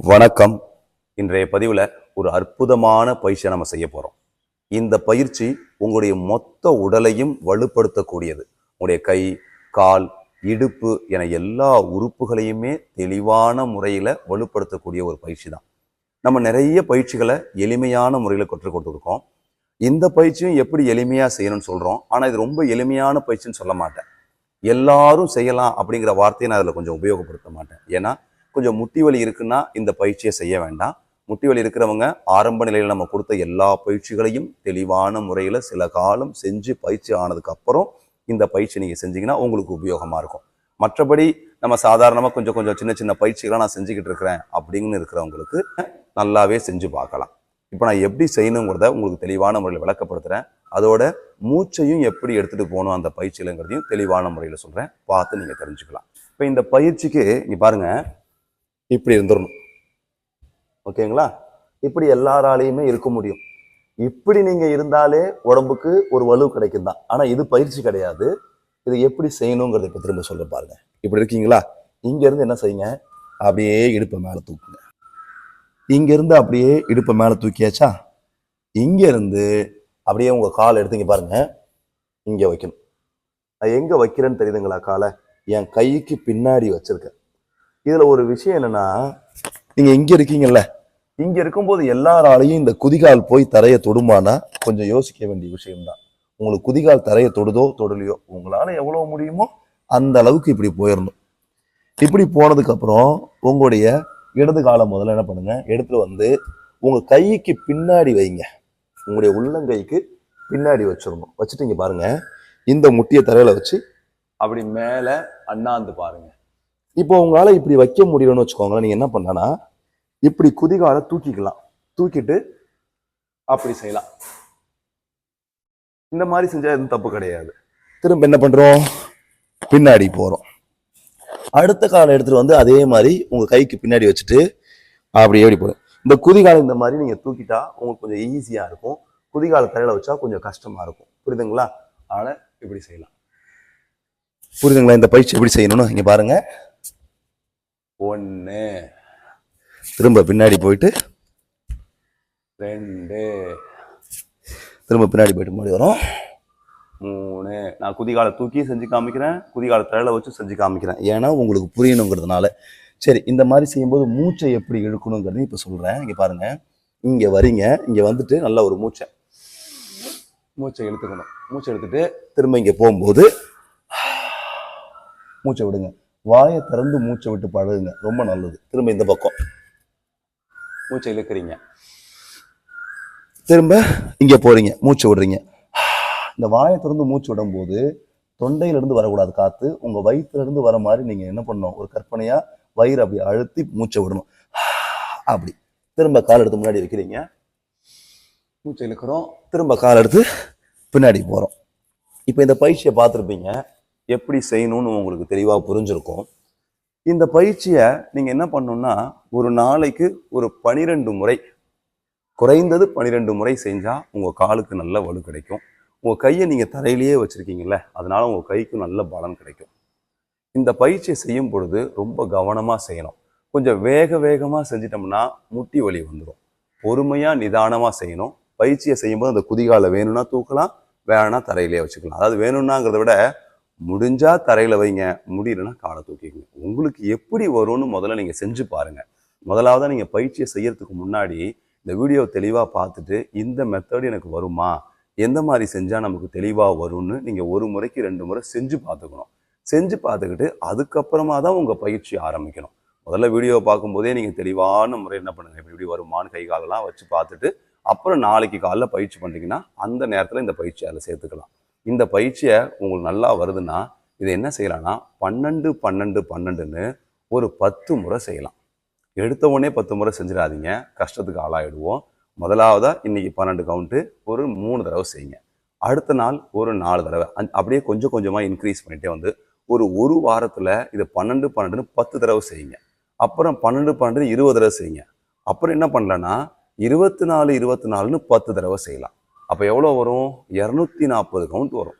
வணக்கம். இன்றைய பதிவில் ஒரு அற்புதமான பயிற்சியை நம்ம செய்ய போகிறோம் இந்த பயிற்சி உங்களுடைய மொத்த உடலையும் வலுப்படுத்தக்கூடியது. உங்களுடைய கை கால் இடுப்பு என எல்லா உறுப்புகளையுமே தெளிவான முறையில் வலுப்படுத்தக்கூடிய ஒரு பயிற்சி தான். நம்ம நிறைய பயிற்சிகளை எளிமையான முறையில் கற்றுக் கொடுத்துருக்கோம். இந்த பயிற்சியும் எப்படி எளிமையாக செய்யணும்னு சொல்கிறோம் ஆனால் இது ரொம்ப எளிமையான பயிற்சின்னு சொல்ல மாட்டேன். எல்லாரும் செய்யலாம் அப்படிங்கிற வார்த்தையை நான் அதில் கொஞ்சம் உபயோகப்படுத்த மாட்டேன். ஏன்னா கொஞ்சம் முட்டி வலி இருக்குன்னா இந்த பயிற்சியை செய்ய வேண்டாம். முட்டி வலி இருக்கிறவங்க ஆரம்ப நிலையில் நம்ம கொடுத்த எல்லா பயிற்சிகளையும் தெளிவான முறையில் சில காலம் செஞ்சு பயிற்சி ஆனதுக்கு அப்புறம் இந்த பயிற்சி நீங்கள் செஞ்சீங்கன்னா உங்களுக்கு உபயோகமாக இருக்கும். மற்றபடி நம்ம சாதாரணமாக கொஞ்சம் கொஞ்சம் சின்ன சின்ன பயிற்சிகளை நான் செஞ்சுக்கிட்டு இருக்கிறேன் அப்படின்னு இருக்கிறவங்களுக்கு நல்லாவே செஞ்சு பார்க்கலாம். இப்போ நான் எப்படி செய்யணுங்கிறத உங்களுக்கு தெளிவான முறையில் விளக்கப்படுத்துகிறேன் அதோட மூச்சையும் எப்படி எடுத்துகிட்டு போகணும் அந்த பயிற்சியிலங்கிறதையும் தெளிவான முறையில் சொல்கிறேன் பார்த்து நீங்கள் தெரிஞ்சுக்கலாம். இப்போ இந்த பயிற்சிக்கு இங்கே பாருங்கள் இப்படி இருந்துடணும் ஓகேங்களா இப்படி எல்லாராலையுமே இருக்க முடியும். இப்படி நீங்க இருந்தாலே உடம்புக்கு ஒரு வலு கிடைக்கும் தான் ஆனா இது பயிற்சி கிடையாது. இது எப்படி செய்யணுங்கிறத இப்போ திரும்ப சொல்ல பாருங்க. இப்படி இருக்கீங்களா? இங்க இருந்து என்ன செய்யுங்க? அப்படியே இடுப்பை மேலே தூக்குங்க. இங்க இருந்து அப்படியே இடுப்பை மேலே தூக்கியாச்சா? இங்க இருந்து அப்படியே உங்க கால் எடுத்துங்க பாருங்க. இங்க வைக்கணும். நான் எங்க வைக்கிறேன்னு தெரியுதுங்களா காலை? என் கைக்கு பின்னாடி வச்சிருக்கேன். இதுல ஒரு விஷயம் என்னன்னா நீங்க இங்க இருக்கீங்கல்ல? இங்க இருக்கும்போது எல்லாராலையும் இந்த குதிகால் போய் தரைய தொடுமானா கொஞ்சம் யோசிக்க வேண்டிய விஷயம்தான். உங்களுக்கு குதிகால் தரைய தொடுதோ தொடலையோ உங்களால எவ்வளவு முடியுமோ அந்த அளவுக்கு இப்படி போயிடணும். இப்படி போனதுக்கு அப்புறம் உங்களுடைய இடது காலை முதல்ல என்ன பண்ணுங்க? எடுத்துட்டு வந்து உங்க கைக்கு பின்னாடி வைங்க. உங்களுடைய உள்ளங்கைக்கு பின்னாடி வச்சிடணும். வச்சுட்டீங்க பாருங்க. இந்த முட்டியை தரையில வச்சு அப்படி மேல அண்ணாந்து பாருங்க. இப்போ உங்களால் இப்படி வைக்க முடியலன்னு வச்சுக்கோங்களேன். நீங்கள் என்ன பண்ணனா இப்படி குதிகாலை தூக்கிக்கலாம். தூக்கிட்டு அப்படி செய்யலாம். இந்த மாதிரி செஞ்சால் எதுவும் தப்பு கிடையாது. திரும்ப என்ன பண்ணுறோம் பின்னாடி போகிறோம் அடுத்த காலை எடுத்துட்டு வந்து அதே மாதிரி உங்கள் கைக்கு பின்னாடி வச்சுட்டு அப்படி எப்படி போடும் இந்த குதிகாலை இந்த மாதிரி நீங்கள் தூக்கிட்டா உங்களுக்கு கொஞ்சம் ஈஸியாக இருக்கும். குதிகால தலையில் வச்சா கொஞ்சம் கஷ்டமா இருக்கும். புரியுதுங்களா? ஆனால் இப்படி செய்யலாம். புரியுதுங்களா? இந்த பயிற்சி எப்படி செய்யணும்னு இங்கே பாருங்கள் ஒன்று திரும்ப பின்னாடி போயிட்டு ரெண்டு. திரும்ப பின்னாடி போயிட்டு முன்னாடி வரும். மூணு. நான் குதிகாலை தூக்கி செஞ்சு காமிக்கிறேன். குதிகாலை தலையில் வச்சு செஞ்சு காமிக்கிறேன். ஏன்னா உங்களுக்கு புரியணுங்கிறதுனால. சரி இந்த மாதிரி செய்யும்போது மூச்சை எப்படி இழுக்கணுங்கிறதையும் இப்போ சொல்கிறேன் இங்கே பாருங்க. இங்கே வரீங்க. இங்கே வந்துட்டு நல்ல ஒரு மூச்சை. மூச்சை இழுத்துக்கணும். மூச்சை எடுத்துட்டு திரும்ப இங்கே போகும்போது மூச்சை விடுங்க. வாயை திறந்து மூச்சை விட்டு பழகுங்க. ரொம்ப நல்லது. திரும்ப இந்த பக்கம். மூச்சை இழுக்கிறீங்க. திரும்ப இங்கே போகிறீங்க மூச்சை விடுறீங்க. இந்த வாயை திறந்து மூச்சு விடும்போது தொண்டையிலிருந்து வரக்கூடாது காற்று உங்கள் வயிற்றுலேருந்து வர மாதிரி நீங்கள் என்ன பண்ணணும்? ஒரு கற்பனையாக வயிறு அப்படி அழுத்தி மூச்சை விடணும். அப்படி. திரும்ப கால் எடுத்து முன்னாடி வைக்கிறீங்க. மூச்சை இழுக்கிறோம். திரும்ப கால் எடுத்து பின்னாடி போகிறோம் இப்போ இந்த பயிற்சியை பார்த்துருப்பீங்க. எப்படி செய்யணும்னு உங்களுக்கு தெளிவாக புரிஞ்சிருக்கும். இந்த பயிற்சியை நீங்கள் என்ன பண்ணணும்னா ஒரு நாளைக்கு ஒரு பனிரெண்டு முறை குறைந்தது பன்னிரெண்டு முறை செஞ்சால் உங்கள் காலுக்கு நல்ல வலு கிடைக்கும். உங்கள் கையை நீங்கள் தரையிலேயே வச்சுருக்கீங்கல்ல அதனால் உங்கள் கைக்கு நல்ல பலன் கிடைக்கும். இந்த பயிற்சியை செய்யும் பொழுது ரொம்ப கவனமாக செய்யணும். கொஞ்சம் வேக வேகமாக செஞ்சிட்டோம்னா முட்டி வலி வந்துடும் பொறுமையாக நிதானமாக செய்யணும். பயிற்சியை செய்யும்போது அந்த குதிகாலை வேணும்னா தூக்கலாம் வேணும்னா தரையிலேயே வச்சுக்கலாம். அதாவது வேணும்னாங்கிறத விட முடிஞ்சால் தரையில் வைங்க. முடியலன்னா காலை தூக்கிக்கங்க. உங்களுக்கு எப்படி வரும்னு முதல்ல நீங்கள் செஞ்சு பாருங்கள் முதலாவது நீங்கள் பயிற்சியை செய்யறதுக்கு முன்னாடி இந்த வீடியோ தெளிவாக பார்த்துட்டு இந்த மெத்தட் எனக்கு வருமா? எந்த மாதிரி செஞ்சால் நமக்கு தெளிவாக வரும்னு நீங்கள் ஒரு முறைக்கு ரெண்டு முறை செஞ்சு பார்த்துக்கணும். செஞ்சு பார்த்துக்கிட்டு அதுக்கப்புறமா தான் உங்கள் பயிற்சி ஆரம்பிக்கணும். முதல்ல வீடியோவை பார்க்கும்போதே நீங்கள் தெளிவான முறை என்ன பண்ணுங்க. இப்படி இப்படி வருமானு கை காலெல்லாம் வச்சு பார்த்துட்டு அப்புறம் நாளைக்கு காலைல பயிற்சி பண்ணீங்கன்னா அந்த நேரத்தில் இந்த பயிற்சி அதில் சேர்த்துக்கலாம். இந்த பயிற்சியை உங்களுக்கு நல்லா வருதுன்னா இதை என்ன செய்யலாம்னா பன்னெண்டு பன்னெண்டு பன்னெண்டுன்னு ஒரு பத்து முறை செய்யலாம். எடுத்த உடனே பத்து முறை செஞ்சிடாதீங்க. கஷ்டத்துக்கு ஆளாயிடுவோம். முதலாவதா இன்னைக்கு பன்னெண்டு கவுண்ட்டு ஒரு மூணு தடவை செய்யுங்க. அடுத்த நாள் ஒரு நாலு தடவை. அந்த- அப்படியே கொஞ்சம் கொஞ்சமாக இன்க்ரீஸ் பண்ணிகிட்டே வந்து ஒரு ஒரு வாரத்தில் இது பன்னெண்டு பன்னெண்டுன்னு பத்து தடவை செய்யுங்க. அப்புறம் பன்னெண்டு பன்னெண்டு இருபது தடவை செய்யுங்க. அப்புறம் என்ன பண்ணலன்னா இருபத்தி நாலு இருபத்தி நாலுன்னு பத்து தடவை செய்யலாம். அப்போ எவ்வளோ வரும்? இரநூத்தி நாற்பது கவுண்ட் வரும்.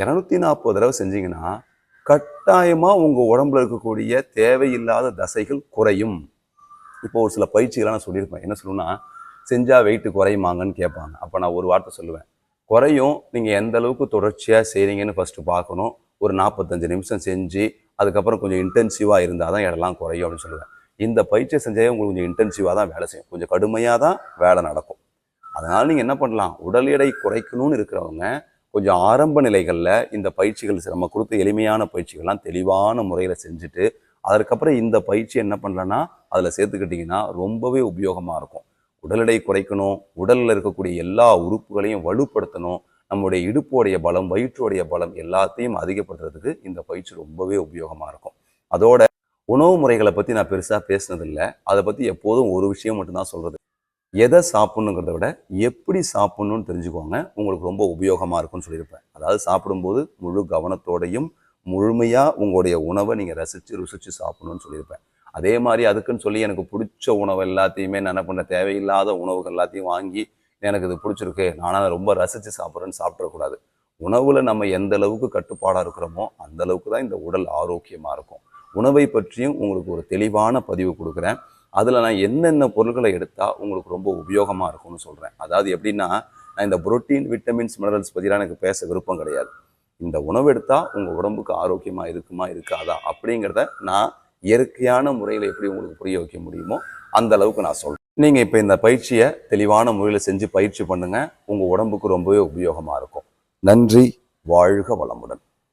இரநூத்தி நாற்பது தடவை செஞ்சீங்கன்னா கட்டாயமாக உங்கள் உடம்புல இருக்கக்கூடிய தேவையில்லாத தசைகள் குறையும். இப்போ ஒரு சில பயிற்சிகள்லாம் நான் சொல்லியிருப்பேன். என்ன சொல்லணும்னா செஞ்சால் வெயிட்டு குறையுமாங்கன்னு கேட்பாங்க. அப்போ நான் ஒரு வார்த்தை சொல்லுவேன். குறையும் நீங்கள் எந்த அளவுக்கு தொடர்ச்சியாக செய்கிறீங்கன்னு ஃபஸ்ட்டு பார்க்கணும். ஒரு நாற்பத்தஞ்சு நிமிஷம் செஞ்சு அதுக்கப்புறம் கொஞ்சம் இன்டென்சிவாக இருந்தால் தான் இடம்லாம் குறையும் அப்படின்னு சொல்லுவேன். இந்த பயிற்சியை செஞ்சாலே உங்களுக்கு கொஞ்சம் இன்டென்சிவாக தான் வேலை செய்யும். கொஞ்சம் கடுமையாக தான் வேலை நடக்கும். அதனால் நீங்கள் என்ன பண்ணலாம்? உடல் எடை குறைக்கணும்னு இருக்கிறவங்க கொஞ்சம் ஆரம்ப நிலைகளில் இந்த பயிற்சிகள் நம்ம கொடுத்த எளிமையான பயிற்சிகள்லாம் தெளிவான முறையில் செஞ்சுட்டு அதற்கப்புறம் இந்த பயிற்சி என்ன பண்ணலன்னா அதில் சேர்த்துக்கிட்டிங்கன்னா ரொம்பவே உபயோகமாக இருக்கும். உடல் எடை குறைக்கணும் உடலில் இருக்கக்கூடிய எல்லா உறுப்புகளையும் வலுப்படுத்தணும் நம்முடைய இடுப்போடைய பலம் வயிற்றுடைய பலம் எல்லாத்தையும் அதிகப்படுத்துறதுக்கு இந்த பயிற்சி ரொம்பவே உபயோகமாக இருக்கும். அதோட உணவு முறைகளை பற்றி நான் பெருசாக பேசினதில்லை. அதை பற்றி எப்போதும் ஒரு விஷயம் மட்டும்தான் சொல்கிறது எதை சாப்பிட்ணுங்கிறத விட எப்படி சாப்பிட்ணுன்னு தெரிஞ்சுக்கோங்க. உங்களுக்கு ரொம்ப உபயோகமாக இருக்கும்னு சொல்லியிருப்பேன். அதாவது சாப்பிடும்போது முழு கவனத்தோடையும் முழுமையாக உங்களுடைய உணவை நீங்கள் ரசித்து ருசித்து சாப்பிட்ணுன்னு சொல்லியிருப்பேன். அதே மாதிரி அதுக்குன்னு சொல்லி எனக்கு பிடிச்ச உணவு எல்லாத்தையுமே நான் என்ன பண்ண தேவையில்லாத உணவுகள் எல்லாத்தையும் வாங்கி எனக்கு இது பிடிச்சிருக்கு. நானும் அதை ரொம்ப ரசித்து சாப்பிட்றேன்னு சாப்பிடக்கூடாது உணவில் நம்ம எந்த அளவுக்கு கட்டுப்பாடாக இருக்கிறோமோ அந்த அளவுக்கு தான் இந்த உடல் ஆரோக்கியமாக இருக்கும். உணவை பற்றியும் உங்களுக்கு ஒரு தெளிவான பதிவு கொடுக்குறேன். அதில் நான் என்னென்ன பொருட்களை எடுத்தால் உங்களுக்கு ரொம்ப உபயோகமாக இருக்கும்னு சொல்கிறேன் அதாவது எப்படின்னா நான் இந்த புரோட்டீன் விட்டமின்ஸ் மினரல்ஸ் பற்றிலாம் எனக்கு பேச விருப்பம் கிடையாது. இந்த உணவு எடுத்தால் உங்கள் உடம்புக்கு ஆரோக்கியமாக இருக்குமா இருக்காதா அப்படிங்கிறத நான் இயற்கையான முறையில் எப்படி உங்களுக்கு புரிய வைக்க முடியுமோ அந்த அளவுக்கு நான் சொல்கிறேன் நீங்கள் இப்போ இந்த பயிற்சியை தெளிவான முறையில் செஞ்சு பயிற்சி பண்ணுங்கள் உங்கள் உடம்புக்கு ரொம்பவே உபயோகமாக இருக்கும். நன்றி. வாழ்க வளமுடன்.